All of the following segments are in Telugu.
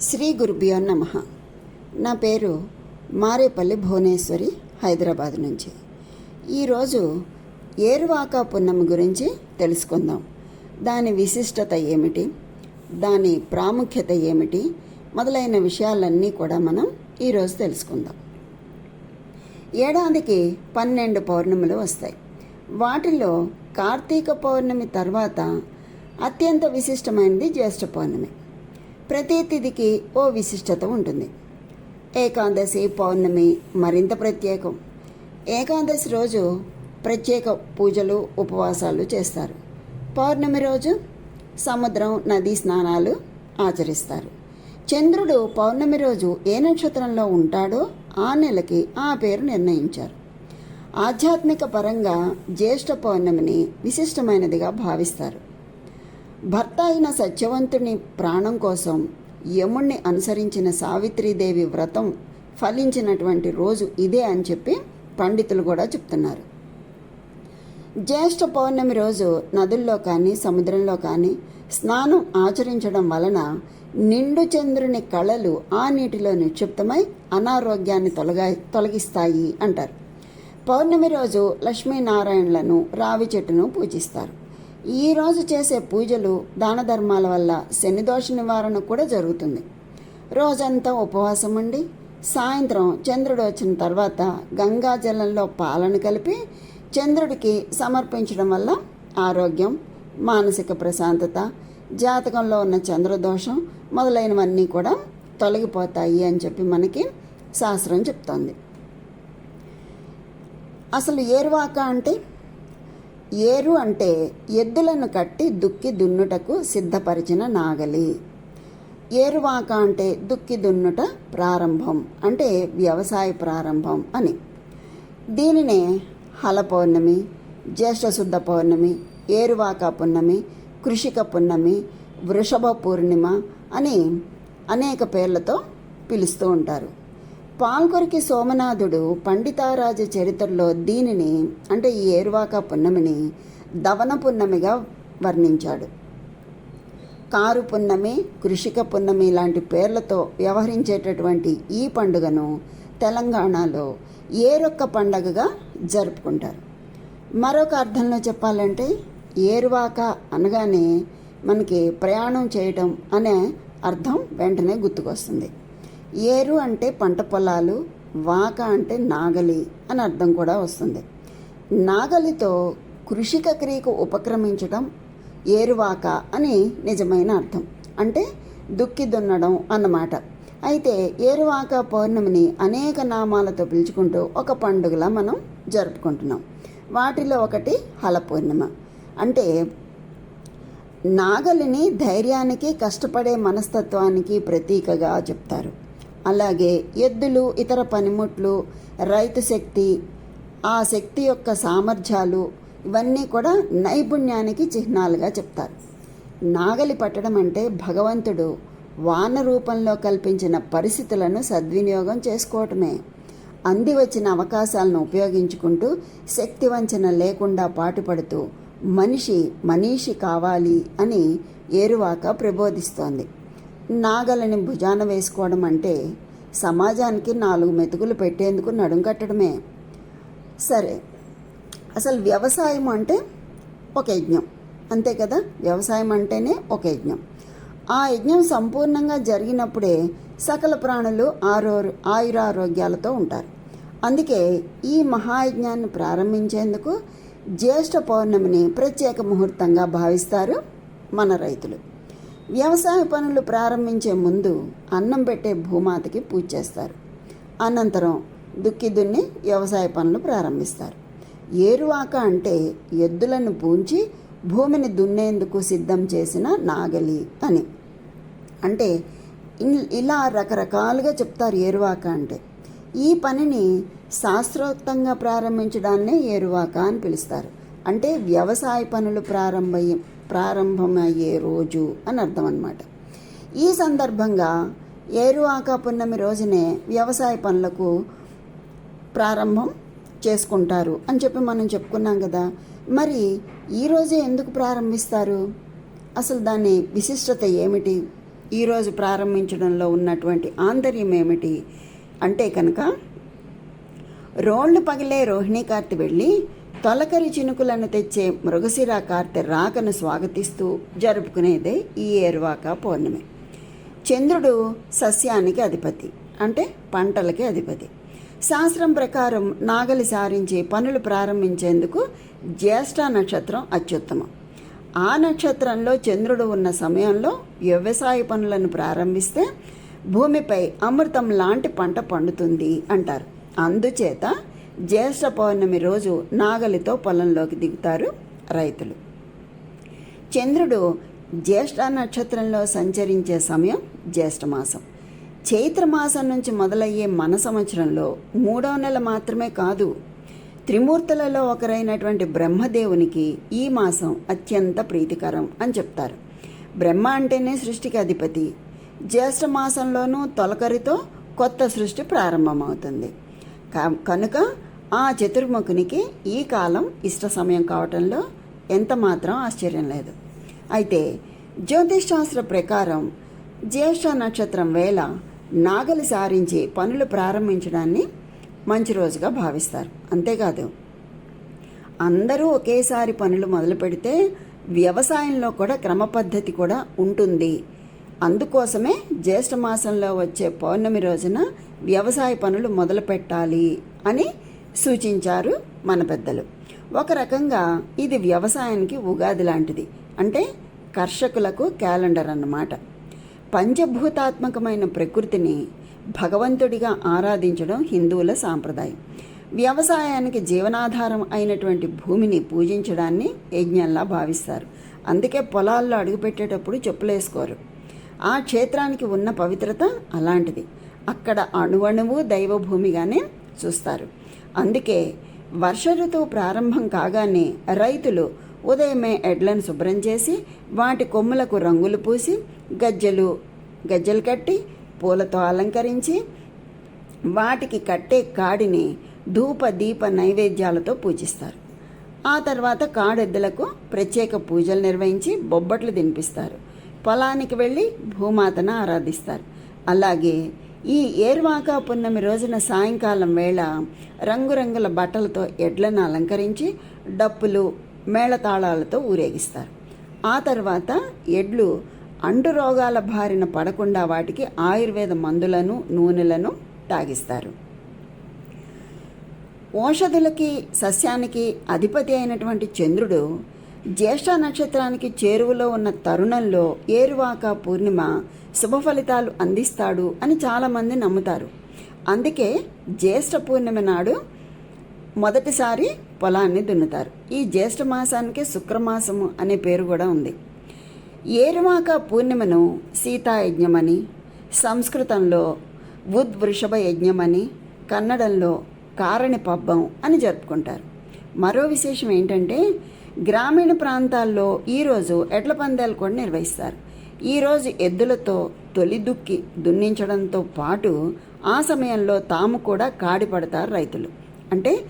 శ్రీ గురుభ్యో నమ. నా పేరు మారేపల్లి భువనేశ్వరి హైదరాబాద్ నుంచి. ఈరోజు ఏరువాక పున్నమి గురించి తెలుసుకుందాం. దాని విశిష్టత ఏమిటి? దాని ప్రాముఖ్యత ఏమిటి? మొదలైన విషయాలన్నీ కూడా మనం ఈరోజు తెలుసుకుందాం. ఏడాదికి పన్నెండు పౌర్ణములు వస్తాయి. వాటిలో కార్తీక పౌర్ణమి తర్వాత అత్యంత విశిష్టమైనది జ్యేష్ఠ పౌర్ణమి. ప్రతి తిథికి ఓ విశిష్టత ఉంటుంది. ఏకాదశి పౌర్ణమి మరింత ప్రత్యేకం. ఏకాదశి రోజు ప్రత్యేక పూజలు ఉపవాసాలు చేస్తారు. పౌర్ణమి రోజు సముద్రం నదీ స్నానాలు ఆచరిస్తారు. చంద్రుడు పౌర్ణమి రోజు ఏ నక్షత్రంలో ఉంటాడో ఆ నెలకి ఆ పేరు నిర్ణయించారు. ఆధ్యాత్మిక పరంగా జ్యేష్ఠ పౌర్ణమిని విశిష్టమైనదిగా భావిస్తారు. భర్త అయిన సత్యవంతుని ప్రాణం కోసం యముణ్ణి అనుసరించిన సావిత్రీదేవి వ్రతం ఫలించినటువంటి రోజు ఇదే అని చెప్పి పండితులు కూడా చెప్తున్నారు. జ్యేష్ఠ పౌర్ణమి రోజు నదుల్లో కానీ సముద్రంలో కానీ స్నానం ఆచరించడం వలన నిండు చంద్రుని కళలు ఆ నీటిలో నిక్షిప్తమై అనారోగ్యాన్ని తొలగా తొలగిస్తాయి అంటారు. పౌర్ణమి రోజు లక్ష్మీనారాయణలను రావి చెట్టును పూజిస్తారు. ఈరోజు చేసే పూజలు దాన ధర్మాల వల్ల శనిదోష నివారణ కూడా జరుగుతుంది. రోజంతా ఉపవాసం ఉండి సాయంత్రం చంద్రుడు వచ్చిన తర్వాత గంగా జలంలో పాలను కలిపి చంద్రుడికి సమర్పించడం వల్ల ఆరోగ్యం మానసిక ప్రశాంతత జాతకంలో ఉన్న చంద్రదోషం మొదలైనవన్నీ కూడా తొలగిపోతాయి అని చెప్పి మనకి శాస్త్రం చెప్తోంది. అసలు ఏరువాక అంటే ఏరు అంటే ఎద్దులను కట్టి దుక్కి దున్నుటకు సిద్ధపరిచిన నాగలి. ఏరువాక అంటే దుక్కి దున్నుట ప్రారంభం అంటే వ్యవసాయ ప్రారంభం అని. దీనినే హల పౌర్ణమి జ్యేష్ఠశుద్ధ పౌర్ణమి ఏరువాక పున్నమి కృషిక పున్నమి వృషభ పూర్ణిమ అని అనేక పేర్లతో పిలుస్తూ ఉంటారు. పాల్కొరికి సోమనాథుడు పండితారాజ చరిత్రలో దీనిని అంటే ఈ ఏరువాక పున్నమిని దవన పున్నమిగా వర్ణించాడు. కారు పున్నమి కృషిక పున్నమి లాంటి పేర్లతో వ్యవహరించేటటువంటి ఈ పండుగను తెలంగాణలో ఏరొక్క పండగగా జరుపుకుంటారు. మరొక అర్థంలో చెప్పాలంటే ఏరువాక అనగానే మనకి ప్రయాణం చేయటం అనే అర్థం వెంటనే గుర్తుకొస్తుంది. ఏరు అంటే పంట పొలాలు వాక అంటే నాగలి అని అర్థం కూడా వస్తుంది. నాగలితో కృషిక క్రియకు ఉపక్రమించడం ఏరువాక అని నిజమైన అర్థం. అంటే దుక్కి దున్నడం అన్నమాట. అయితే ఏరువాక పౌర్ణమిని అనేక నామాలతో పిలుచుకుంటూ ఒక పండుగలా మనం జరుపుకుంటున్నాం. వాటిలో ఒకటి హల పౌర్ణిమ. అంటే నాగలిని ధైర్యానికి కష్టపడే మనస్తత్వానికి ప్రతీకగా చెప్తారు. అలాగే ఎద్దులు ఇతర పనిముట్లు రైతు శక్తి ఆ శక్తి యొక్క సామర్థ్యాలు ఇవన్నీ కూడా నైపుణ్యానికి చిహ్నాలుగా చెప్తారు. నాగలి పట్టడం అంటే భగవంతుడు వాన రూపంలో కల్పించిన పరిస్థితులను సద్వినియోగం చేసుకోవటమే. అంది వచ్చిన అవకాశాలను ఉపయోగించుకుంటూ శక్తి వంచన లేకుండా పాటుపడుతూ మనిషి మనీషి కావాలి అని ఏరువాక ప్రబోధిస్తోంది. నాగలని భుజాన వేసుకోవడం అంటే సమాజానికి నాలుగు మెతుకులు పెట్టేందుకు నడుం కట్టడమే. సరే అసలు వ్యవసాయం అంటే ఒక యజ్ఞం. అంతే కదా? వ్యవసాయం అంటేనే ఒక యజ్ఞం. ఆ యజ్ఞం సంపూర్ణంగా జరిగినప్పుడే సకల ప్రాణులు ఆరో ఆయురారోగ్యాలతో ఉంటారు. అందుకే ఈ మహాయజ్ఞాన్ని ప్రారంభించేందుకు జ్యేష్ఠ పౌర్ణమిని ప్రత్యేక ముహూర్తంగా భావిస్తారు మన రైతులు. వ్యవసాయ పనులు ప్రారంభించే ముందు అన్నం పెట్టే భూమాతకి పూజ చేస్తారు. అనంతరం దుక్కి దున్ని వ్యవసాయ పనులు ప్రారంభిస్తారు. ఏరువాక అంటే ఎద్దులను పూంచి భూమిని దున్నేందుకు సిద్ధం చేసిన నాగలి అని. అంటే ఇలా రకరకాలుగా చెప్తారు ఏరువాక అంటే. ఈ పనిని శాస్త్రోక్తంగా ప్రారంభించడాన్నే ఏరువాక అని పిలుస్తారు. అంటే వ్యవసాయ పనులు ప్రారంభం ప్రారంభమయ్యే రోజు అని అర్థం అనమాట ఈ సందర్భంగా ఏరువాక పున్నమి రోజునే వ్యవసాయ పనులకు ప్రారంభం చేసుకుంటారు అని చెప్పి మనం చెప్పుకున్నాం కదా. మరి ఈరోజే ఎందుకు ప్రారంభిస్తారు? అసలు దాని విశిష్టత ఏమిటి? ఈరోజు ప్రారంభించడంలో ఉన్నటువంటి ఆంతర్యం ఏమిటి? అంటే కనుక రోళ్ళు పగిలే రోహిణి కార్తి వెళ్ళి తొలకరి చినుకులను తెచ్చే మృగశిర కార్తె రాకను స్వాగతిస్తూ జరుపుకునేదే ఈ ఏర్వాక పౌర్ణమి. చంద్రుడు సస్యానికి అధిపతి అంటే పంటలకి అధిపతి. శాస్త్రం ప్రకారం నాగలి సారించి పనులు ప్రారంభించేందుకు జ్యేష్ఠ నక్షత్రం అత్యుత్తమం. ఆ నక్షత్రంలో చంద్రుడు ఉన్న సమయంలో వ్యవసాయ పనులను ప్రారంభిస్తే భూమిపై అమృతం లాంటి పంట పండుతుంది అంటారు. అందుచేత జ్యేష్ఠ పౌర్ణమి రోజు నాగలితో పొలంలోకి దిగుతారు రైతులు. చంద్రుడు జ్యేష్ఠ నక్షత్రంలో సంచరించే సమయం జ్యేష్ఠమాసం చైత్రమాసం నుంచి మొదలయ్యే మన సంవత్సరంలో మూడో నెల మాత్రమే కాదు త్రిమూర్తులలో ఒకరైనటువంటి బ్రహ్మదేవునికి ఈ మాసం అత్యంత ప్రీతికరం అని చెప్తారు. బ్రహ్మ అంటేనే సృష్టికి అధిపతి. జ్యేష్ఠ మాసంలోనూ తొలకరితో కొత్త సృష్టి ప్రారంభమవుతుంది. కనుక ఆ చతుర్ముఖునికి ఈ కాలం ఇష్ట సమయం కావటంలో ఎంత మాత్రం ఆశ్చర్యం లేదు. అయితే జ్యోతిష్శాస్త్ర ప్రకారం జ్యేష్ఠ నక్షత్రం వేళ నాగలి సారించి పనులు ప్రారంభించడాన్ని మంచి రోజుగా భావిస్తారు. అంతేకాదు అందరూ ఒకేసారి పనులు మొదలు పెడితే వ్యవసాయంలో కూడా క్రమపద్ధతి కూడా ఉంటుంది. అందుకోసమే జ్యేష్ఠ మాసంలో వచ్చే పౌర్ణమి రోజున వ్యవసాయ పనులు మొదలు పెట్టాలి అని సూచించారు మన పెద్దలు. ఒక రకంగా ఇది వ్యవసాయానికి ఉగాది లాంటిది. అంటే కర్షకులకు క్యాలెండర్ అన్నమాట. పంచభూతాత్మకమైన ప్రకృతిని భగవంతుడిగా ఆరాధించడం హిందువుల సాంప్రదాయం. వ్యవసాయానికి జీవనాధారం అయినటువంటి భూమిని పూజించడాన్ని యజ్ఞంలా భావిస్తారు. అందుకే పొలాల్లో అడుగుపెట్టేటప్పుడు చెప్పులేసుకోరు ఆ క్షేత్రానికి ఉన్న పవిత్రత అలాంటిది. అక్కడ అణువణువు దైవభూమిగానే చూస్తారు. అందుకే వర్ష ఋతువు ప్రారంభం కాగానే రైతులు ఉదయమే ఎడ్లను శుభ్రం చేసి వాటి కొమ్ములకు రంగులు పూసి గజ్జెలు గజ్జెలు కట్టి పూలతో అలంకరించి వాటికి కట్టే కాడిని ధూప దీప నైవేద్యాలతో పూజిస్తారు. ఆ తర్వాత కాడెద్దులకు ప్రత్యేక పూజలు నిర్వహించి బొబ్బట్లు తినిపిస్తారు. పొలానికి వెళ్ళి భూమాతను ఆరాధిస్తారు. అలాగే ఈ ఏర్వాక పున్నమి రోజున సాయంకాలం వేళ రంగురంగుల బట్టలతో ఎడ్లను అలంకరించి డప్పులు మేళతాళాలతో ఊరేగిస్తారు. ఆ తర్వాత ఎడ్లు అంటు రోగాల బారిన పడకుండా వాటికి ఆయుర్వేద మందులను నూనెలను తాగిస్తారు. ఓషధులకి సస్యానికి అధిపతి అయినటువంటి చంద్రుడు జ్యేష్ఠ నక్షత్రానికి చేరువలో ఉన్న తరుణంలో ఏరువాక పూర్ణిమ శుభ ఫలితాలు అందిస్తాడు అని చాలామంది నమ్ముతారు. అందుకే జ్యేష్ఠ పూర్ణిమ నాడు మొదటిసారి పొలాన్ని దున్నుతారు. ఈ జ్యేష్ఠ మాసానికి శుక్రమాసము అనే పేరు కూడా ఉంది. ఏరువాక పూర్ణిమను సీతాయజ్ఞమని సంస్కృతంలో ఉద్ వృషభ యజ్ఞమని కన్నడంలో కారణి పబ్బం అని జరుపుకుంటారు. మరో విశేషం ఏంటంటే గ్రామీణ ప్రాంతాల్లో ఈరోజు ఎడ్ల పందాలు కూడా నిర్వహిస్తారు. ఈరోజు ఎద్దులతో తొలి దుక్కి దున్నించడంతో పాటు ఆ సమయంలో తాము కూడా కాడిపడతారు రైతులు. అంటే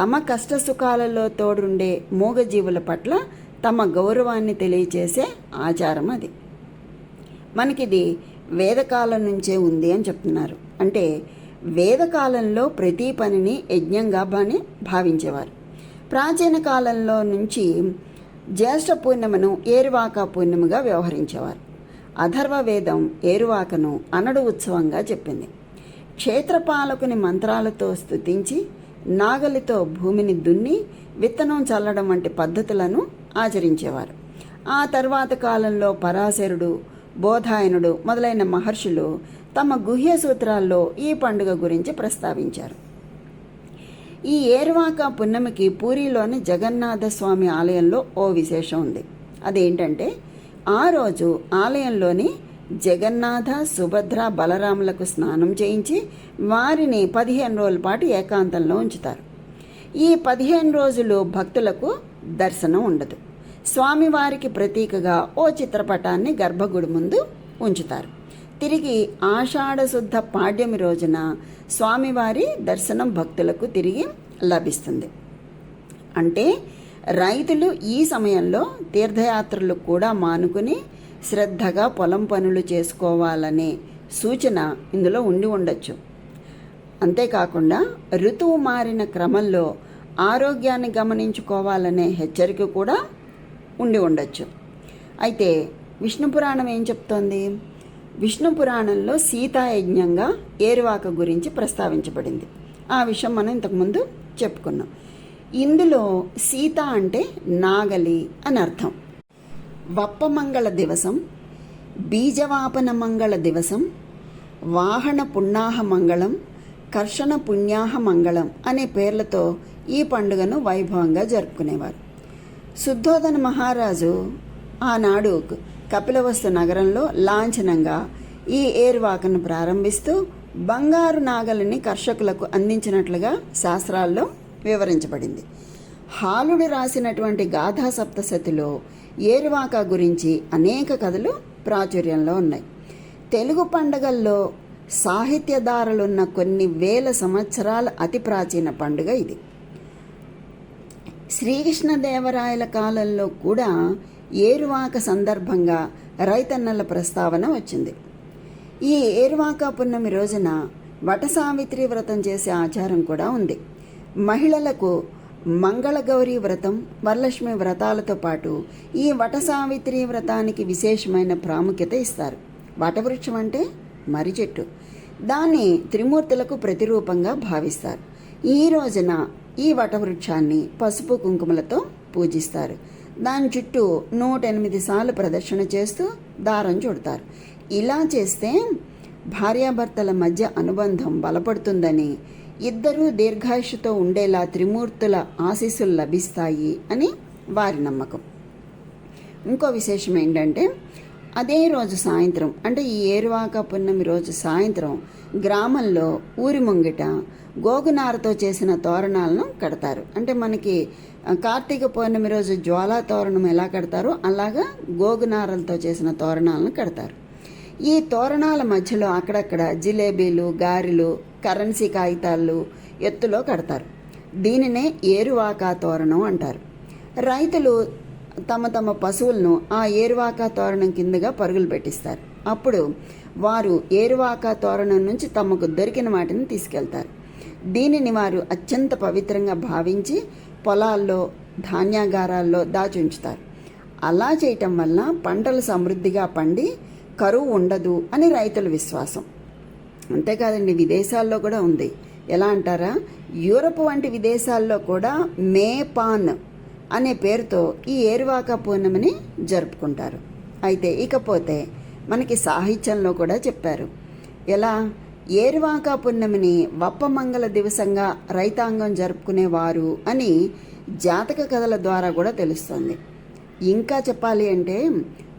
తమ కష్ట సుఖాలలో తోడుండే మూగజీవుల పట్ల తమ గౌరవాన్ని తెలియచేసే ఆచారం అది. మనకిది వేదకాలం నుంచే ఉంది అని చెప్తున్నారు. అంటే వేదకాలంలో ప్రతి పనిని యజ్ఞంగా బాని భావించేవారు. ప్రాచీన కాలంలో నుంచి జ్యేష్ఠ పూర్ణిమను ఏరువాక పూర్ణిమగా వ్యవహరించేవారు. అథర్వ వేదం ఏరువాకను అనడు ఉత్సవంగా చెప్పింది. క్షేత్రపాలకుని మంత్రాలతో స్తుతించి నాగలితో భూమిని దున్ని విత్తనం చల్లడం వంటి పద్ధతులను ఆచరించేవారు. ఆ తర్వాత కాలంలో పరాశరుడు బోధాయనుడు మొదలైన మహర్షులు తమ గుహ్య సూత్రాల్లో ఈ పండుగ గురించి ప్రస్తావించారు. ఈ ఏరువాక పున్నమికి పూరిలోని జగన్నాథ స్వామి ఆలయంలో ఓ విశేషం ఉంది. అదేంటంటే ఆ రోజు ఆలయంలోని జగన్నాథ సుభద్ర బలరాములకు స్నానం చేయించి వారిని పదిహేను రోజుల పాటు ఏకాంతంలో ఉంచుతారు. ఈ పదిహేను రోజులు భక్తులకు దర్శనం ఉండదు. స్వామివారికి ప్రతీకగా ఓ చిత్రపటాన్ని గర్భగుడి ముందు ఉంచుతారు. తిరిగి ఆషాఢశుద్ధ పాడ్యమి రోజున స్వామివారి దర్శనం భక్తులకు తిరిగి లభిస్తుంది. అంటే రైతులు ఈ సమయంలో తీర్థయాత్రలు కూడా మానుకుని శ్రద్ధగా పొలం పనులు చేసుకోవాలనే సూచన ఇందులో ఉండి ఉండొచ్చు. అంతేకాకుండా ఋతువు మారిన క్రమంలో ఆరోగ్యాన్ని గమనించుకోవాలనే హెచ్చరిక కూడా ఉండి ఉండొచ్చు. అయితే విష్ణు పురాణం ఏం చెప్తోంది? విష్ణు పురాణంలో సీతాయజ్ఞంగా ఏరువాక గురించి ప్రస్తావించబడింది. ఆ విషయం మనం ఇంతకుముందు చెప్పుకున్నాం. ఇందులో సీత అంటే నాగలి అని అర్థం. వప్పమంగళ దివసం బీజవాపన మంగళ దివసం వాహన పుణ్యాహ మంగళం కర్షణ పుణ్యాహ మంగళం అనే పేర్లతో ఈ పండుగను వైభవంగా జరుపుకునేవారు. శుద్ధోదన మహారాజు ఆనాడు కపిలవస్తు నగరంలో లాంఛనంగా ఈ ఏర్వాకను ప్రారంభిస్తూ బంగారు నాగలిని కర్షకులకు అందించినట్లుగా శాస్త్రాల్లో వివరించబడింది. హాలుడు రాసినటువంటి గాథా సప్తశతిలో ఏరువాక గురించి అనేక కథలు ప్రాచుర్యంలో ఉన్నాయి. తెలుగు పండుగల్లో సాహిత్యదారులున్న కొన్ని వేల సంవత్సరాల అతి ప్రాచీన పండుగ ఇది. శ్రీకృష్ణదేవరాయల కాలంలో కూడా ఏరువాక సందర్భంగా రైతన్నల ప్రస్తావన వచ్చింది. ఈ ఏరువాక పున్నమి రోజున వట సావిత్రి వ్రతం చేసే ఆచారం కూడా ఉంది. మహిళలకు మంగళగౌరి వ్రతం వరలక్ష్మి వ్రతాలతో పాటు ఈ వట సావిత్రి వ్రతానికి విశేషమైన ప్రాముఖ్యత ఇస్తారు. వటవృక్షం అంటే మర్రి చెట్టు. దాన్ని త్రిమూర్తులకు ప్రతిరూపంగా భావిస్తారు. ఈ రోజున ఈ వటవృక్షాన్ని పసుపు కుంకుమలతో పూజిస్తారు. దాని చుట్టూ నూట ఎనిమిది సార్లు ప్రదర్శన చేస్తూ దారం చుడతారు. ఇలా చేస్తే భార్యాభర్తల మధ్య అనుబంధం బలపడుతుందని ఇద్దరూ దీర్ఘాయుషుతో ఉండేలా త్రిమూర్తుల ఆశీస్సులు లభిస్తాయి అని వారి నమ్మకం. ఇంకో విశేషం ఏంటంటే అదే రోజు సాయంత్రం అంటే ఈ ఏరువాక పున్నమి రోజు సాయంత్రం గ్రామంలో ఊరి ముంగిట గోగునారతో చేసిన తోరణాలను కడతారు. అంటే మనకి కార్తీక పౌర్ణమి రోజు జ్వాలా తోరణం ఎలా కడతారో అలాగా గోగునారలతో చేసిన తోరణాలను కడతారు. ఈ తోరణాల మధ్యలో అక్కడక్కడ జిలేబీలు గారెలు కరెన్సీ కాగితాలు ఎత్తులో కడతారు. దీనినే ఏరువాక తోరణం అంటారు. రైతులు తమ తమ పశువులను ఆ ఏరువాక తోరణం కిందగా పరుగులు పెట్టిస్తారు. అప్పుడు వారు ఏరువాక తోరణం నుంచి తమకు దొరికిన వాటిని తీసుకెళ్తారు. దీనిని వారు అత్యంత పవిత్రంగా భావించి పొలాల్లో ధాన్యాగారాల్లో దాచుంచుతారు. అలా చేయటం వల్ల పంటలు సమృద్ధిగా పండి కరువు ఉండదు అని రైతుల విశ్వాసం. అంతేకాదండి విదేశాల్లో కూడా ఉంది. ఎలా అంటారా? యూరప్ వంటి విదేశాల్లో కూడా మేపాన్ అనే పేరుతో ఈ ఏరువాక పూర్ణమిని జరుపుకుంటారు. అయితే ఇకపోతే మనకి సాహిత్యంలో కూడా చెప్పారు. ఎలా? ఏరువాక పున్నమిని వప్పమంగళ దివసంగా రైతాంగం జరుపుకునేవారు అని జాతక కథల ద్వారా కూడా తెలుస్తుంది. ఇంకా చెప్పాలి అంటే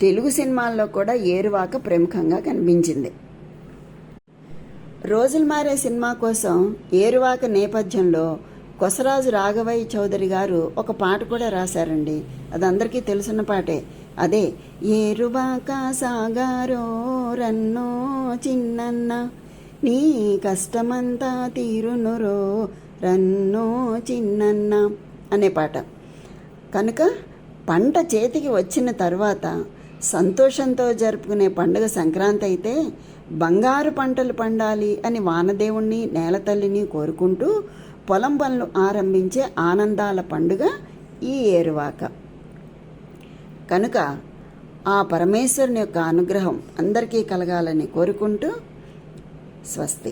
తెలుగు సినిమాల్లో కూడా ఏరువాక ప్రముఖంగా కనిపించింది. రోజులు మారే సినిమా కోసం ఏరువాక నేపథ్యంలో కొసరాజు రాఘవయ్య చౌదరి గారు ఒక పాట కూడా రాశారండి. అది అందరికీ తెలిసిన పాటే. అదే ఏరువాక సాగారో రన్నో చిన్నన్న నీ కష్టమంతా తీరునురో రన్నో చిన్నన్న అనే పాట. కనుక పంట చేతికి వచ్చిన తర్వాత సంతోషంతో జరుపుకునే పండుగ సంక్రాంతి అయితే బంగారు పంటలు పండాలి అని వానదేవుణ్ణి నేలతల్లిని కోరుకుంటూ పొలం పనులు ఆరంభించే ఆనందాల పండుగ ఈ ఏరువాక. కనుక ఆ పరమేశ్వరుని యొక్క అనుగ్రహం అందరికీ కలగాలని కోరుకుంటూ స్వస్తి